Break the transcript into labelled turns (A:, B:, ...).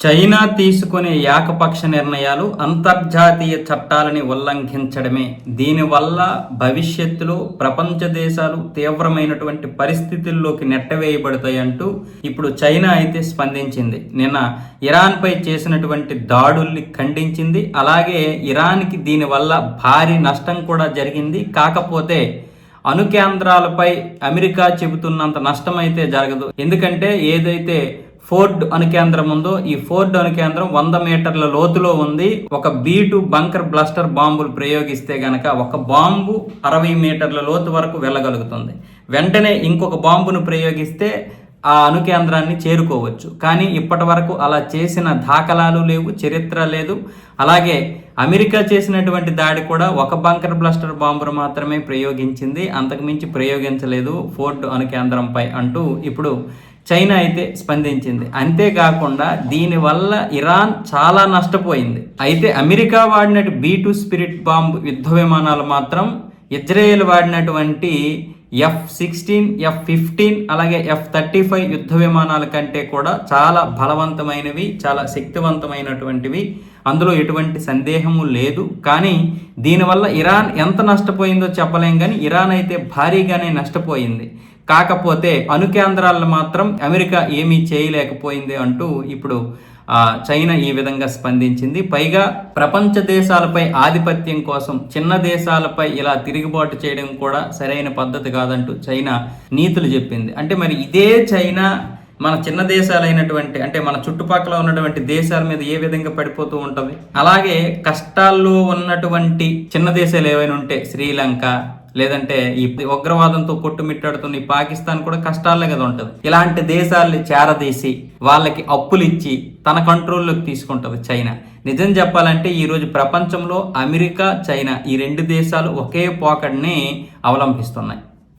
A: China తీసుకునే ఏకపక్ష నిర్ణయాలు అంతర్జాతీయ చట్టాలని ఉల్లంఘించడమే. దీనివల్ల భవిష్యత్తులో ప్రపంచ దేశాలు తీవ్రమైనటువంటి పరిస్థితుల్లోకి నెట్టవేయబడతాయంటూ ఇప్పుడు చైనా అయితే స్పందించింది. నిన్న ఇరాన్పై చేసినటువంటి దాడుల్ని ఖండించింది. అలాగే ఇరాన్కి దీనివల్ల భారీ నష్టం కూడా జరిగింది. కాకపోతే అణు కేంద్రాలపై అమెరికా చెబుతున్నంత నష్టం అయితే జరగదు. ఎందుకంటే ఏదైతే ఫోర్డ్ అణు కేంద్రం ఉందో ఈ ఫోర్డ్ అణు కేంద్రం వంద మీటర్ల లోతులో ఉంది. ఒక బీ టు బంకర్ బ్లస్టర్ బాంబులు ప్రయోగిస్తే గనక ఒక బాంబు అరవై మీటర్ల లోతు వరకు వెళ్ళగలుగుతుంది. వెంటనే ఇంకొక బాంబును ప్రయోగిస్తే ఆ అణు కేంద్రాన్ని చేరుకోవచ్చు. కానీ ఇప్పటి వరకు అలా చేసిన దాఖలాలు లేవు చరిత్ర లేదు. అలాగే అమెరికా చేసినటువంటి దాడి కూడా ఒక బంకర్ బ్లస్టర్ బాంబును మాత్రమే ప్రయోగించింది. అంతకుమించి ప్రయోగించలేదు ఫోర్డ్ అణు కేంద్రంపై అంటూ ఇప్పుడు చైనా అయితే స్పందించింది. అంతేకాకుండా దీనివల్ల ఇరాన్ చాలా నష్టపోయింది. అయితే అమెరికా వాడినట్టు బీ టూ స్పిరిట్ బాంబ్ యుద్ధ విమానాలు మాత్రం ఇజ్రాయెల్ వాడినటువంటి ఎఫ్ సిక్స్టీన్ ఎఫ్ ఫిఫ్టీన్ అలాగే ఎఫ్ థర్టీ ఫైవ్ యుద్ధ విమానాల కంటే కూడా చాలా బలవంతమైనవి చాలా శక్తివంతమైనటువంటివి. అందులో ఎటువంటి సందేహము లేదు. కానీ దీనివల్ల ఇరాన్ ఎంత నష్టపోయిందో చెప్పలేం. కానీ ఇరాన్ అయితే భారీగానే నష్టపోయింది. కాకపోతే అణుకేంద్రాలను మాత్రం అమెరికా ఏమీ చేయలేకపోయింది అంటూ ఇప్పుడు చైనా ఈ విధంగా స్పందించింది. పైగా ప్రపంచ దేశాలపై ఆధిపత్యం కోసం చిన్న దేశాలపై ఇలా తిరుగుబాటు చేయడం కూడా సరైన పద్ధతి కాదంటూ చైనా నీతులు చెప్పింది. అంటే మరి ఇదే చైనా మన చిన్న దేశాలైనటువంటి అంటే మన చుట్టుపక్కల ఉన్నటువంటి దేశాల మీద ఏ విధంగా పడిపోతూ ఉంటుంది? అలాగే కష్టాల్లో ఉన్నటువంటి చిన్న దేశాలు ఏవైనా ఉంటే శ్రీలంక లేదంటే ఈ ఉగ్రవాదంతో కొట్టుమిట్టాడుతున్న ఈ పాకిస్తాన్ కూడా కష్టాలే కదా ఉంటుంది. ఇలాంటి దేశాల్ని చేరదీసి వాళ్ళకి అప్పులు ఇచ్చి తన కంట్రోల్లోకి తీసుకుంటుంది చైనా. నిజం చెప్పాలంటే ఈరోజు ప్రపంచంలో అమెరికా చైనా ఈ రెండు దేశాలు ఒకే పోకడ్ని అవలంబిస్తున్నాయి.